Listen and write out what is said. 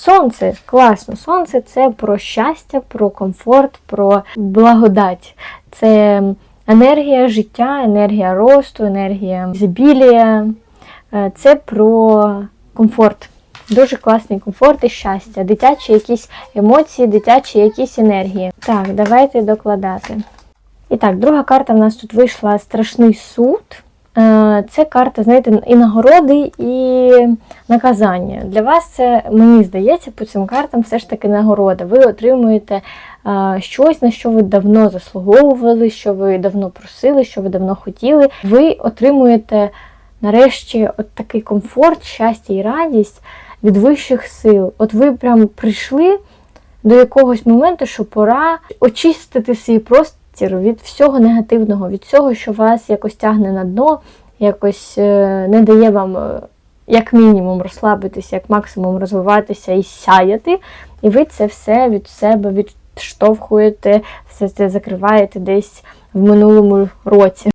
Сонце класно. Сонце це про щастя, про комфорт, про благодать. Це енергія життя, енергія росту, енергія ізобілія. Е, Це про комфорт. Дуже класний комфорт і щастя, дитячі якісь емоції, дитячі якісь енергії. Так, давайте докладати. І так, друга карта в нас тут вийшла Страшний суд. Е, Це карта, знаєте, і нагороди, і наказання. Для вас це, мені здається, по цим картам все ж таки нагорода. Ви отримуєте е, щось, на що ви давно заслуговували, що ви давно просили, що ви давно хотіли. Ви отримуєте нарешті от такий комфорт, щастя і радість від вищих сил. От ви прям прийшли до якогось моменту, що пора очистити свій простір від всього негативного, від всього, що вас якось тягне на дно, якось е, не дає вам. е, Як мінімум розслабитися, як максимум розвиватися і сяяти, і ви це все від себе відштовхуєте, все це закриваєте десь в минулому році.